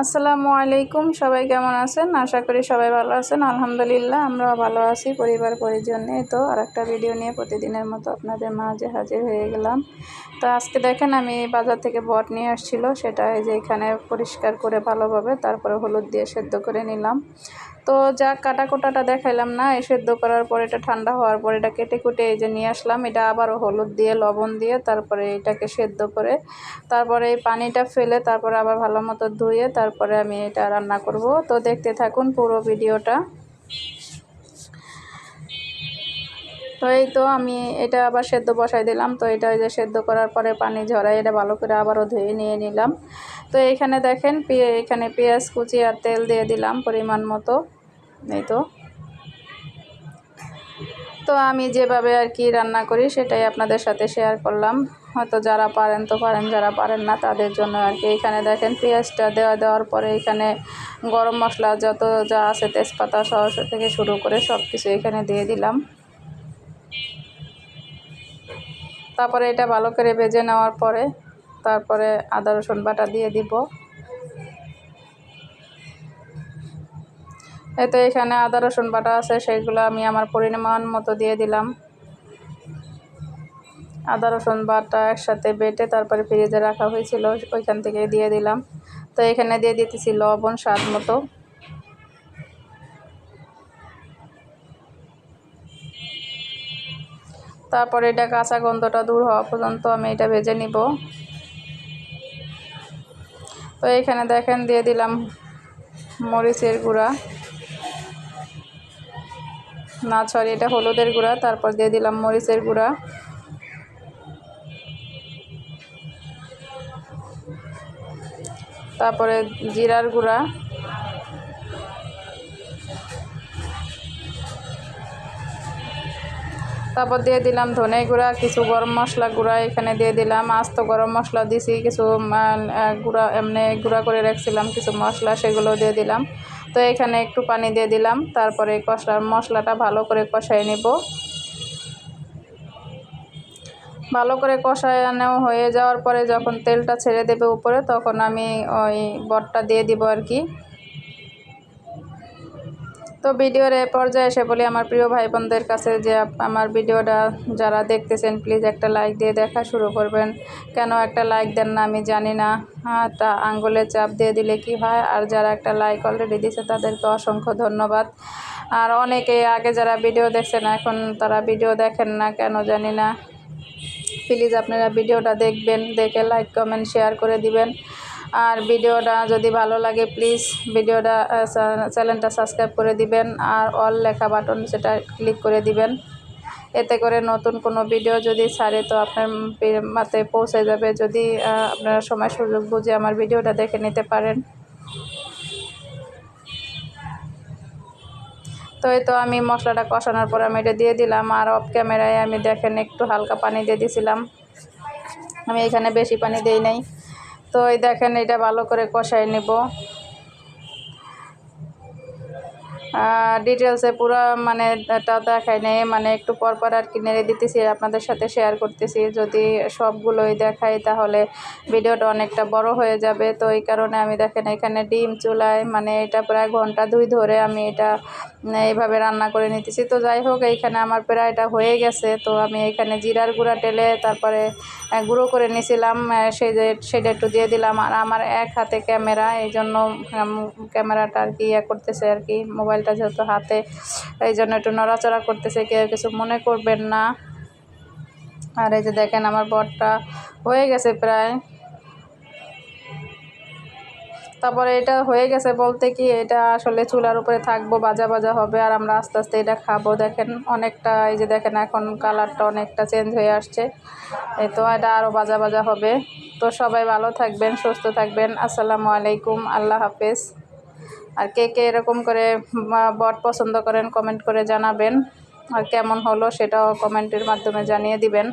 আসসালামু আলাইকুম, সবাই কেমন আছেন? আশা করি সবাই ভালো আছেন। আলহামদুলিল্লাহ, আমরাও ভালো আছি, পরিবার পরিজনে তো। আর একটা ভিডিও নিয়ে প্রতিদিনের মতো আপনাদের মাঝে হাজির হয়ে গেলাম। তো আজকে দেখেন, আমি বাজার থেকে বট নিয়ে আসছিল। সেটা এই যে এখানে পরিষ্কার করে ভালোভাবে তারপরে হলুদ দিয়ে সেদ্ধ করে নিলাম। তো যা কাটা কোটাটা দেখাইলাম না, এই সেদ্ধ করার পর এটা ঠান্ডা হওয়ার পর এটা কেটে কুটে এই যে নিয়ে আসলাম, এটা আবারও হলুদ দিয়ে, লবণ দিয়ে তারপরে এটাকে সেদ্ধ করে তারপরে এই পানিটা ফেলে তারপরে আবার ভালো মতো ধুয়ে তারপরে আমি এটা রান্না করব। তো দেখতে থাকুন পুরো ভিডিওটা। তো এই তো আমি এটা আবার সেদ্ধ বসাই দিলাম, তো এটা যে সেদ্ধ করার পরে পানি ঝরাই এটা ভালো করে আবারও ধুয়ে নিয়ে নিলাম। তো এখানে দেখেন এখানে পেঁয়াজ কুচি আর তেল দিয়ে দিলাম পরিমাণ মতো। এই তো। তো আমি যেভাবে আর কি রান্না করি সেটাই আপনাদের সাথে শেয়ার করলাম। হয়তো যারা পারেন তো পারেন, যারা পারেন না তাদের জন্য আর কি। এখানে দেখেন পেঁয়াজটা দেওয়া দেওয়ার পরে এখানে গরম মশলা যত যা আছে তেজপাতা, সরষ থেকে শুরু করে সব কিছু এখানে দিয়ে দিলাম। তারপরে এটা ভালো করে ভেজে নেওয়ার পরে তারপরে আদা, রসুন বাটা দিয়ে দিব। এতে এখানে আদা, রসুন বাটা আছে সেগুলো আমি আমার পরিমাণ মতো দিয়ে দিলাম। আদা, রসুন বাটা একসাথে বেটে তারপরে ফ্রিজে রাখা হয়েছিল, ওইখান থেকে দিয়ে দিলাম। তো এখানে দিয়ে দিতেছি লবণ স্বাদ মতো। তারপরে এটা কাঁচা গন্ধটা দূর হওয়া পর্যন্ত আমি এটা ভেজে নিব। তো এখানে দেখেন দিয়ে দিলাম মরিচের গুঁড়া। না সরি এটা হলুদের গুঁড়া, তারপর দিয়ে দিলাম মরিচের গুঁড়া। তারপরে জিরার গুঁড়া। তারপর দিয়ে দিলাম ধনে গুঁড়া, কিছু গরম মশলা গুঁড়া এখানে দিয়ে দিলাম। আস্ত গরম মশলা দিছি, কিছু গুঁড়া, এমনি গুঁড়া করে রাখছিলাম, কিছু মশলা সেগুলো দিয়ে দিলাম। তো এখানে একটু পানি দিয়ে দিলাম, তারপরে কষার মশলাটা ভালো করে কষাই নেব। ভালো করে কষানো হয়ে যাওয়ার পরে যখন তেলটা ছেড়ে দেবে উপরে, তখন আমি ওই বটটা দিয়ে দিব আর কি। তো ভিডিওর এ পর্যায়ে এসে বলি আমার প্রিয় ভাই বোনদের কাছে যে আমার ভিডিওটা যারা দেখতেছেন প্লিজ একটা লাইক দিয়ে দেখা শুরু করবেন। কেন একটা লাইক দেন না আমি জানি না। একটা আঙ্গুলে চাপ দিয়ে দিলে কি হয়? আর যারা একটা লাইক অলরেডি দিছে, তাদেরকে অসংখ্য ধন্যবাদ। আর অনেকে আগে যারা ভিডিও দেখছেন, এখন তারা ভিডিও দেখেন না, কেন জানি না। প্লিজ আপনারা ভিডিওটা দেখবেন, দেখে লাইক কমেন্ট শেয়ার করে দিবেন। আর ভিডিওটা যদি ভালো লাগে প্লিজ ভিডিওটা চ্যানেলটা সাবস্ক্রাইব করে দিবেন আর অল লেখা বাটন সেটা ক্লিক করে দিবেন। এতে করে নতুন কোনো ভিডিও যদি ছাড়ে তো আপনার মাতে পৌঁছে যাবে। যদি আপনারা সময় সুযোগ বুঝে আমার ভিডিওটা দেখে নিতে পারেন। তো এই তো আমি মশলাটা কষানোর পর আমি এটা দিয়ে দিলাম আর অফ ক্যামেরায় আমি দেখেন একটু হালকা পানি দিয়ে দিয়েছিলাম আমি এখানে বেশি পানি দিই নাই। তো এই দেখেন এটা ভালো করে কষাই নেব। ডিটেলসে পুরো মানে এটা দেখাই নেই মানে একটু পরপর আর কি নেড়ে দিতেছি আপনাদের সাথে শেয়ার করতেছি। যদি সবগুলোই দেখাই তাহলে ভিডিওটা অনেকটা বড় হয়ে যাবে। তো এই কারণে আমি দেখেন এখানে ডিম চুলায় মানে এটা প্রায় ঘণ্টা দুই ধরে আমি এটা এইভাবে রান্না করে নিতেছি। তো যাই হোক, এইখানে আমার প্রায় এটা হয়ে গেছে। তো আমি এখানে জিরার গুঁড়া টেলে তারপরে গুঁড়ো করে নিয়েছিলাম সেই যে, সেটা একটু দিয়ে দিলাম। আর আমার এক হাতে ক্যামেরা এই জন্য ক্যামেরাটা আর কি ইয়ে করতেছে আর কি মোবাইলটা যেহেতু হাতে, এই জন্য একটু নড়াচড়া করতেছে, কেউ কিছু মনে করবেন না। আর এই যে দেখেন আমার বরটা হয়ে গেছে প্রায়। তারপরে এটা হয়ে গেছে বলতে কি, এটা আসলে চুলার উপরে থাকব বাজা বাজা হবে, আর আমরা আস্তে আস্তে এটা খাব। দেখেন অনেকটা, এই যে দেখেন এখন কালারটা অনেকটা চেঞ্জ হয়ে আসছে। এই তো এটা আরও বাজা বাজা হবে। তো সবাই ভালো থাকবেন, সুস্থ থাকবেন। আসসালামু আলাইকুম, আল্লাহ হাফেজ। আর কে কে এরকম করে বট পছন্দ করেন কমেন্ট করে জানাবেন, আর কেমন হলো সেটাও কমেন্টের মাধ্যমে জানিয়ে দিবেন।